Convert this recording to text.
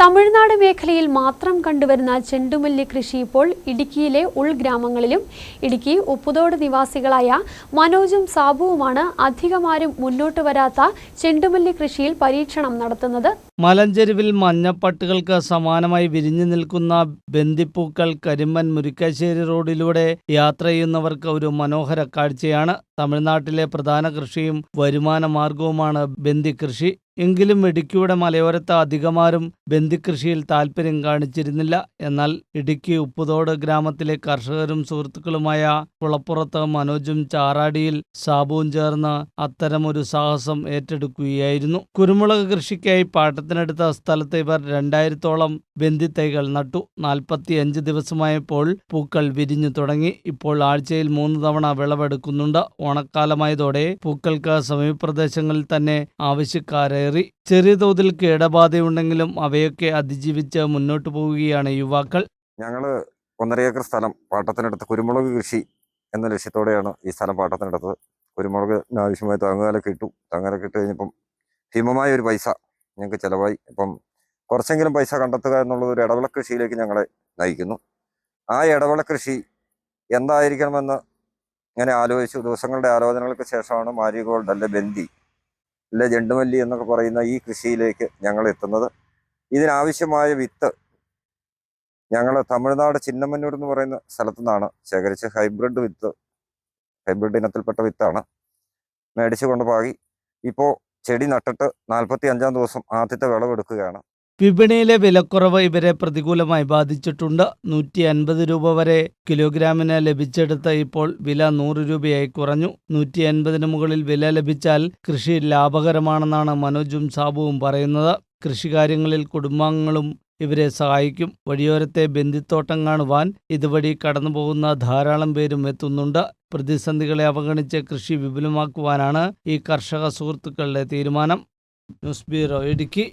തമിഴ്നാട് മേഖലയിൽ മാത്രം കണ്ടുവരുന്ന ചെണ്ടുമല്ലി കൃഷി ഇപ്പോൾ ഇടുക്കിയിലെ ഉൾഗ്രാമങ്ങളിലും. ഇടുക്കി ഉപ്പുതോട് നിവാസികളായ മനോജും സാബുവുമാണ് അധികമാരും മുന്നോട്ട് വരാത്ത ചെണ്ടുമല്ലി കൃഷിയിൽ പരീക്ഷണം നടത്തുന്നത്. മലഞ്ചെരുവിൽ മഞ്ഞപ്പട്ടുകൾക്ക് സമാനമായി വിരിഞ്ഞു നിൽക്കുന്ന ബന്ദിപ്പൂക്കൾ കരിമ്പൻ മുരിക്കാശ്ശേരി റോഡിലൂടെ യാത്ര ചെയ്യുന്നവർക്ക് ഒരു മനോഹര കാഴ്ചയാണ്. തമിഴ്നാട്ടിലെ പ്രധാന കൃഷിയും വരുമാന മാർഗവുമാണ് ബന്ദിക്കൃഷി എങ്കിലും ഇടുക്കിയുടെ മലയോരത്ത് അധികമാരും ബന്ദിക്കൃഷിയിൽ താൽപ്പര്യം കാണിച്ചിരുന്നില്ല. എന്നാൽ ഇടുക്കി ഉപ്പുതോട് ഗ്രാമത്തിലെ കർഷകരും സുഹൃത്തുക്കളുമായ കുളപ്പുറത്ത് മനോജും ചാറാടിയിൽ സാബുവും ചേർന്ന് അത്തരമൊരു സാഹസം ഏറ്റെടുക്കുകയായിരുന്നു. കുരുമുളക് കൃഷിക്കായി പാട്ടത്തിനെടുത്ത സ്ഥലത്ത് ഇവർ രണ്ടായിരത്തോളം ബന്ദിത്തൈകൾ നട്ടു. നാൽപ്പത്തിയഞ്ച് ദിവസമായപ്പോൾ പൂക്കൾ വിരിഞ്ഞു തുടങ്ങി. ഇപ്പോൾ ആഴ്ചയിൽ മൂന്ന് തവണ വിളവെടുക്കുന്നുണ്ട്. ഓണക്കാലമായതോടെ പൂക്കൾക്ക് സമീപപ്രദേശങ്ങളിൽ തന്നെ ആവശ്യക്കാരേറി ചെറിയ തോതിൽ കേടബാധയുണ്ടെങ്കിലും അവയൊക്കെ അതിജീവിച്ച് മുന്നോട്ട് പോവുകയാണ് യുവാക്കൾ. ഞങ്ങൾ ഒന്നര ഏക്കർ സ്ഥലം പാട്ടത്തിനടുത്ത് കുരുമുളക് കൃഷി എന്ന ലക്ഷ്യത്തോടെയാണ് ഈ സ്ഥലം പാട്ടത്തിനടുത്തത്. കുരുമുളകിന് ആവശ്യമായ താങ്ങുകാലൊക്കെ ഇട്ടു. താങ്ങുകാലൊക്കെ ഇട്ട് കഴിഞ്ഞപ്പം ഭീമമായ ഒരു പൈസ ഞങ്ങൾക്ക് ചിലവായി. അപ്പം കുറച്ചെങ്കിലും പൈസ കണ്ടെത്തുക എന്നുള്ളത് ഒരു ഇടവള കൃഷിയിലേക്ക് ഞങ്ങളെ നയിക്കുന്നു. ആ ഇടവള കൃഷി എന്തായിരിക്കണമെന്ന് ഇങ്ങനെ ആലോചിച്ചു. ദിവസങ്ങളുടെ ആലോചനകൾക്ക് ശേഷമാണ് മാരിഗോൾഡ് അല്ലെ ബന്ദി അല്ലെ ജണ്ടുമല്ലി എന്നൊക്കെ പറയുന്ന ഈ കൃഷിയിലേക്ക് ഞങ്ങൾ എത്തുന്നത്. ഇതിനാവശ്യമായ വിത്ത് ഞങ്ങൾ തമിഴ്നാട് ചിന്നമന്നൂർ എന്ന് പറയുന്ന സ്ഥലത്തു നിന്നാണ് ശേഖരിച്ച് ഹൈബ്രിഡ് വിത്ത് ഹൈബ്രിഡ് ഇനത്തിൽപ്പെട്ട വിത്താണ് മേടിച്ചു കൊണ്ട് പാകി. ഇപ്പോൾ ചെടി നട്ടിട്ട് നാൽപ്പത്തി അഞ്ചാം ദിവസം ആദ്യത്തെ വിളവെടുക്കുകയാണ്. വിപണിയിലെ വിലക്കുറവ് ഇവരെ പ്രതികൂലമായി ബാധിച്ചിട്ടുണ്ട്. നൂറ്റി അൻപത് രൂപ വരെ കിലോഗ്രാമിന് ലഭിച്ചെടുത്ത ഇപ്പോൾ വില നൂറ് രൂപയായി കുറഞ്ഞു. നൂറ്റി അൻപതിന് മുകളിൽ വില ലഭിച്ചാൽ കൃഷി ലാഭകരമാണെന്നാണ് മനോജും സാബുവും പറയുന്നത്. കൃഷികാര്യങ്ങളിൽ കുടുംബാംഗങ്ങളും ഇവരെ സഹായിക്കും. വഴിയോരത്തെ ബന്ദിത്തോട്ടം കാണുവാൻ ഇതുവഴി കടന്നുപോകുന്ന ധാരാളം പേരും എത്തുന്നുണ്ട്. പ്രതിസന്ധികളെ അവഗണിച്ച് കൃഷി വിപുലമാക്കുവാനാണ് ഈ കർഷക സുഹൃത്തുക്കളുടെ തീരുമാനം. News bureau Idukki.